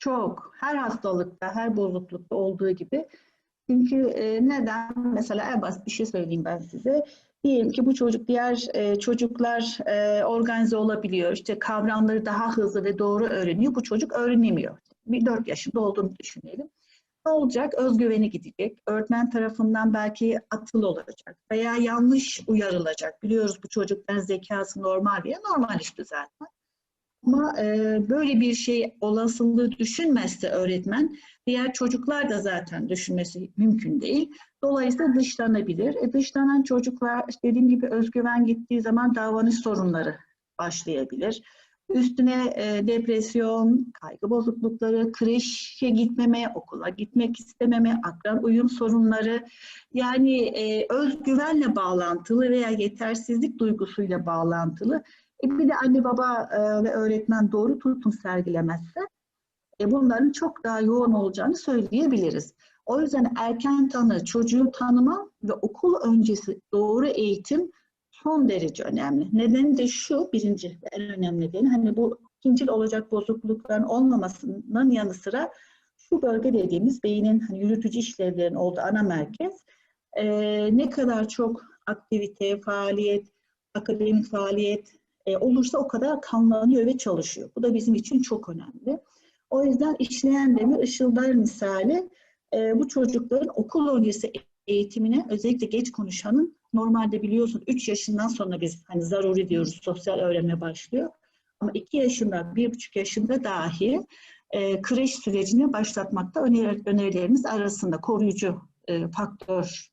Çok. Her hastalıkta, her bozuklukta olduğu gibi. Çünkü e, neden? Mesela en basit bir şey söyleyeyim ben size. Diyelim ki bu çocuk diğer e, çocuklar e, organize olabiliyor. İşte kavramları daha hızlı ve doğru öğreniyor. Bu çocuk öğrenemiyor. Bir 4 yaşında olduğunu düşünelim. Ne olacak? Özgüveni gidecek. Öğretmen tarafından belki atıl olacak veya yanlış uyarılacak. Biliyoruz bu çocukların zekası normal diye. Normal işte zaten. Ama e, böyle bir şey olasılığı düşünmezse öğretmen, diğer çocuklar da zaten düşünmesi mümkün değil. Dolayısıyla dışlanabilir. E, dışlanan çocuklar dediğim gibi özgüven gittiği zaman davranış sorunları başlayabilir. Üstüne e, depresyon, kaygı bozuklukları, kreşe gitmeme, okula gitmek istememe, akran uyum sorunları, yani e, özgüvenle bağlantılı veya yetersizlik duygusuyla bağlantılı. E, bir de anne baba e, ve öğretmen doğru tutum sergilemezse e, bunların çok daha yoğun olacağını söyleyebiliriz. O yüzden erken tanı, çocuğu tanıma ve okul öncesi doğru eğitim son derece önemli. Nedeni de şu, birinci en önemli nedeni, hani bu ikincil olacak bozuklukların olmamasının yanı sıra şu bölge dediğimiz beynin hani yürütücü işlevlerin olduğu ana merkez e, ne kadar çok aktivite, faaliyet, akademik faaliyet e, olursa o kadar kanlanıyor ve çalışıyor. Bu da bizim için çok önemli. O yüzden işleyen demir ışıldar misali e, bu çocukların okul öncesi eğitimine özellikle geç konuşanın normalde biliyorsun 3 yaşından sonra biz hani zaruri diyoruz sosyal öğrenme başlıyor. Ama 2 yaşında, 1,5 yaşında dahi e, kreş sürecini başlatmakta öner, önerilerimiz arasında koruyucu e, faktör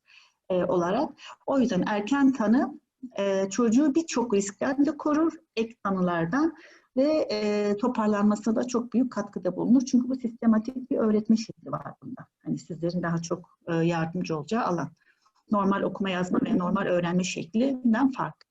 olarak. O yüzden erken tanı e, çocuğu birçok riskten de korur, ek tanılardan ve e, toparlanmasına da çok büyük katkıda bulunur. Çünkü bu sistematik bir öğretme şekli var bunda. Hani sizlerin daha çok e, yardımcı olacağı alan. Normal okuma yazma ve normal öğrenme şeklinden farklı.